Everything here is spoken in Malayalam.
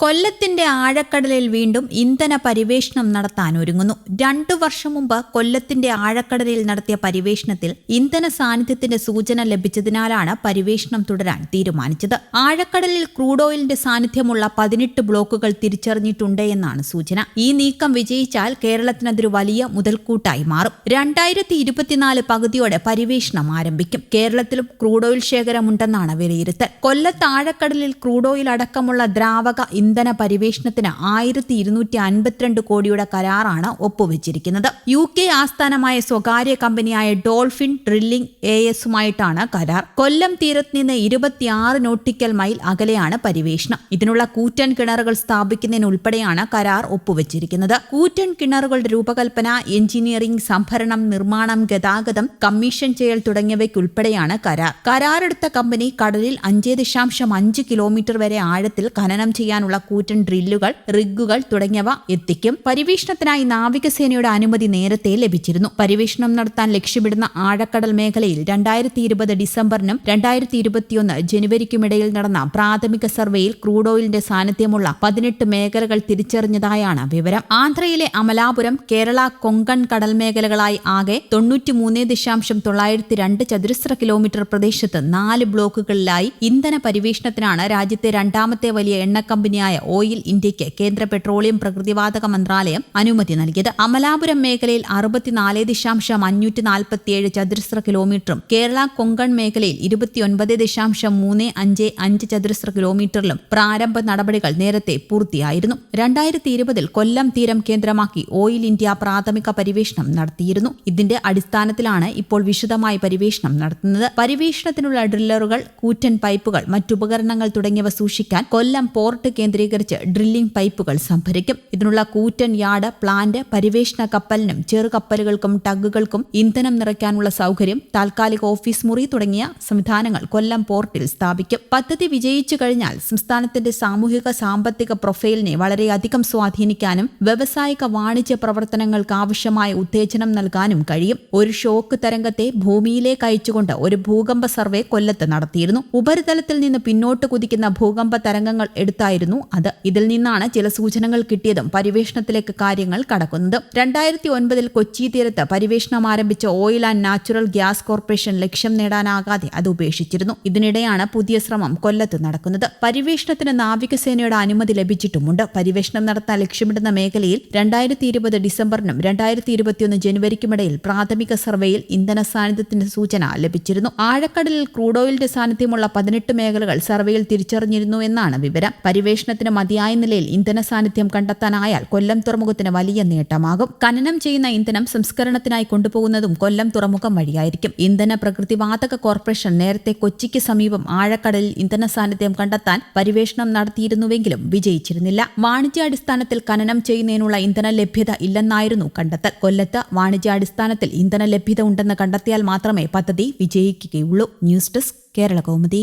കൊല്ലത്തിന്റെ ആഴക്കടലിൽ വീണ്ടും ഇന്ധന പരിവേഷണം നടത്താൻ ഒരുങ്ങുന്നു. രണ്ടു വർഷം മുമ്പ് കൊല്ലത്തിന്റെ ആഴക്കടലിൽ നടത്തിയ പരിവേഷണത്തിൽ ഇന്ധന സാന്നിധ്യത്തിന്റെ സൂചന ലഭിച്ചതിനാലാണ് പരിവേഷണം തുടരാൻ തീരുമാനിച്ചത്. ആഴക്കടലിൽ ക്രൂഡ് ഓയിലിന്റെ സാന്നിധ്യമുള്ള പതിനെട്ട് ബ്ലോക്കുകൾ തിരിച്ചറിഞ്ഞിട്ടുണ്ട് എന്നാണ് സൂചന. ഈ നീക്കം വിജയിച്ചാൽ കേരളത്തിനതൊരു വലിയ മുതൽക്കൂട്ടായി മാറും. രണ്ടായിരത്തി ഇരുപത്തിനാല് പകുതിയോടെ പരിവേഷണം ആരംഭിക്കും. കേരളത്തിലും ക്രൂഡ് ഓയിൽ ശേഖരമുണ്ടെന്നാണ് വിലയിരുത്തൽ. കൊല്ലത്ത് ആഴക്കടലിൽ ക്രൂഡ് ഓയിൽ അടക്കമുള്ള ദ്രാവക ഇന്ധന പരിവേഷണത്തിന് ആയിരത്തി ഇരുന്നൂറ്റി അൻപത്തിരണ്ട് കോടിയുടെ കരാറാണ് ഒപ്പുവെച്ചിരിക്കുന്നത്. യു കെ ആസ്ഥാനമായ സ്വകാര്യ കമ്പനിയായ ഡോൾഫിൻ ഡ്രില്ലിംഗ് എ എസുമായിട്ടാണ് കരാർ. കൊല്ലം തീരത്ത് നിന്ന് ഇരുപത്തിയാറ് നോട്ടിക്കൽ മൈൽ അകലെയാണ് പരിവേഷണം. ഇതിനുള്ള കൂറ്റൻ കിണറുകൾ സ്ഥാപിക്കുന്നതിനുൾപ്പെടെയാണ് കരാർ ഒപ്പുവെച്ചിരിക്കുന്നത്. കൂറ്റൻ കിണറുകളുടെ രൂപകൽപ്പന എഞ്ചിനീയറിംഗ് സംഭരണം നിർമ്മാണം ഗതാഗതം കമ്മീഷൻ ചെയ്യൽ തുടങ്ങിയവയ്ക്കുൾപ്പെടെയാണ് കരാർ. കരാറെടുത്ത കമ്പനി കടലിൽ അഞ്ച് ദശാംശം അഞ്ച് കിലോമീറ്റർ വരെ ആഴത്തിൽ ഖനനം ചെയ്യാനുള്ള കൂറ്റൻ ഡ്രില്ലുകൾ റിഗുകൾ തുടങ്ങിയവ എത്തിക്കും. പരിവേഷണത്തിനായി നാവികസേനയുടെ അനുമതി നേരത്തെ ലഭിച്ചിരുന്നു. പരിവേഷണം നടത്താൻ ലക്ഷ്യമിടുന്ന ആഴക്കടൽ മേഖലയിൽ രണ്ടായിരത്തി ഇരുപത് ഡിസംബറിനും രണ്ടായിരത്തി ഇരുപത്തിയൊന്ന് ജനുവരിക്കുമിടയിൽ നടന്ന പ്രാഥമിക സർവേയിൽ ക്രൂഡ് ഓയിലിന്റെ സാന്നിധ്യമുള്ള പതിനെട്ട് മേഖലകൾ തിരിച്ചറിഞ്ഞതായാണ് വിവരം. ആന്ധ്രയിലെ അമലാപുരം കേരള കൊങ്കൺ കടൽ മേഖലകളായി ആകെ തൊണ്ണൂറ്റിമൂന്ന് ദശാംശം തൊള്ളായിരത്തി രണ്ട് ചതുരശ്ര കിലോമീറ്റർ പ്രദേശത്ത് നാല് ബ്ലോക്കുകളിലായി ഇന്ധന പരിവേഷണത്തിനാണ് രാജ്യത്തെ രണ്ടാമത്തെ വലിയ എണ്ണ കമ്പനിയായ ഓയിൽ ഇന്ത്യയ്ക്ക് കേന്ദ്ര പെട്രോളിയം പ്രകൃതിവാതക മന്ത്രാലയം അനുമതി നൽകിയത്. അമലാപുരം മേഖലയിൽ അറുപത്തിനാല് ദശാംശം അഞ്ഞൂറ്റി നാൽപ്പത്തിയേഴ് ചതുരശ്ര കിലോമീറ്ററും കേരള കൊങ്കൺ മേഖലയിൽ ഇരുപത്തിയൊൻപത് ദശാംശം മൂന്ന് അഞ്ച് അഞ്ച് ചതുരശ്ര കിലോമീറ്ററിലും പ്രാരംഭ നടപടികൾ നേരത്തെ പൂർത്തിയായിരുന്നു. രണ്ടായിരത്തി ഇരുപതിൽ കൊല്ലം തീരം കേന്ദ്രമാക്കി ഓയിൽ ഇന്ത്യ പ്രാഥമിക പരിവേഷണം നടത്തിയിരുന്നു. ഇതിന്റെ അടിസ്ഥാനത്തിലാണ് ഇപ്പോൾ വിശദമായി പരിവേഷണം നടത്തുന്നത്. പരിവേഷണത്തിനുള്ള ഡ്രില്ലറുകൾ കൂറ്റൻ പൈപ്പുകൾ മറ്റുപകരണങ്ങൾ തുടങ്ങിയവ സൂക്ഷിക്കാൻ കൊല്ലം പോർട്ട് കേന്ദ്രീകരിച്ച് ഡ്രില്ലിംഗ് പൈപ്പുകൾ സംഭരിക്കും. ഇതിനുള്ള കൂറ്റൻ യാർഡ് പ്ലാന്റ് പരിവേഷണ കപ്പലിനും ചെറുകപ്പലുകൾക്കും ടഗുകൾക്കും ഇന്ധനം നിറയ്ക്കാനുള്ള സൗകര്യം താൽക്കാലിക ഓഫീസ് മുറി തുടങ്ങിയ സംവിധാനങ്ങൾ കൊല്ലം പോർട്ടിൽ സ്ഥാപിക്കും. പദ്ധതി വിജയിച്ചു കഴിഞ്ഞാൽ സംസ്ഥാനത്തിന്റെ സാമൂഹിക സാമ്പത്തിക പ്രൊഫൈലിനെ വളരെയധികം സ്വാധീനിക്കാനും വ്യാവസായിക വാണിജ്യ പ്രവർത്തനങ്ങൾക്ക് ആവശ്യമായ ഉത്തേജനം നൽകാനും കഴിയും. ഒരു ഷോക്ക് തരംഗത്തെ ഭൂമിയിലേക്ക് അയച്ചുകൊണ്ട് ഒരു ഭൂകമ്പ സർവേ കൊല്ലത്ത് നടത്തിയിരുന്നു. ഉപരിതലത്തിൽ നിന്ന് പിന്നോട്ട് കുതിക്കുന്ന ഭൂകമ്പ തരംഗങ്ങൾ എടുത്തായിരുന്നു അത് ഇതിൽ നിന്നാണ് ചില സൂചനകൾ കിട്ടിയതും പരിവേഷണത്തിലേക്ക് കാര്യങ്ങൾ കടക്കുന്നത്. രണ്ടായിരത്തി ഒൻപതിൽ കൊച്ചി തീരത്ത് പരിവേഷണം ആരംഭിച്ച oil and natural gas corporation ലക്ഷ്യം നേടാനാകാതെ അത് ഉപേക്ഷിച്ചിരുന്നു. ഇതിനിടെയാണ് പുതിയ ശ്രമം കൊല്ലത്ത് നടക്കുന്നത്. പരിവേഷണത്തിന് നാവികസേനയുടെ അനുമതി ലഭിച്ചിട്ടുമുണ്ട്. പരിവേഷണം നടത്താൻ ലക്ഷ്യമിടുന്ന മേഖലയിൽ രണ്ടായിരത്തി ഇരുപത് ഡിസംബറിനും രണ്ടായിരത്തി ഇരുപത്തിയൊന്ന് ജനുവരിക്കുമിടയിൽ പ്രാഥമിക സർവേയിൽ ഇന്ധന സാന്നിധ്യത്തിന്റെ സൂചന ലഭിച്ചിരുന്നു. ആഴക്കടലിൽ ക്രൂഡ് ഓയിലിന്റെ സാന്നിധ്യമുള്ള പതിനെട്ട് മേഖലകൾ സർവേയിൽ തിരിച്ചറിഞ്ഞിരുന്നു എന്നാണ് വിവരം. പരിവേഷണത്തിന് മതിയായ നിലയിൽ ഇന്ധന സാന്നിധ്യം കണ്ടെത്താനായാൽ കൊല്ലം തുറമുഖത്തിന് വലിയ നേട്ടമാകും. ഖനനം ചെയ്യുന്ന ഇന്ധനം സംസ്കരണത്തിനായി കൊണ്ടുപോകുന്നതും കൊല്ലം തുറമുഖം വഴിയായിരിക്കും. ഇന്ധന പ്രകൃതി വാതക കോർപ്പറേഷൻ നേരത്തെ കൊച്ചിക്ക് സമീപം ആഴക്കടലിൽ ഇന്ധന സാന്നിധ്യം കണ്ടെത്താൻ പരിവേഷണം നടത്തിയിരുന്നുവെങ്കിലും വിജയിച്ചിരുന്നില്ല. വാണിജ്യാടിസ്ഥാനത്തിൽ ഖനനം ചെയ്യുന്നതിനുള്ള ഇന്ധന ലഭ്യത ഇല്ലെന്നായിരുന്നു കണ്ടെത്തൽ. കൊല്ലത്ത് വാണിജ്യാടിസ്ഥാനത്തിൽ ഇന്ധന ലഭ്യത ഉണ്ടെന്ന് കണ്ടെത്തിയാൽ മാത്രമേ പദ്ധതി വിജയിക്കുകയുള്ളൂ. News desk Kerala Kaumudi.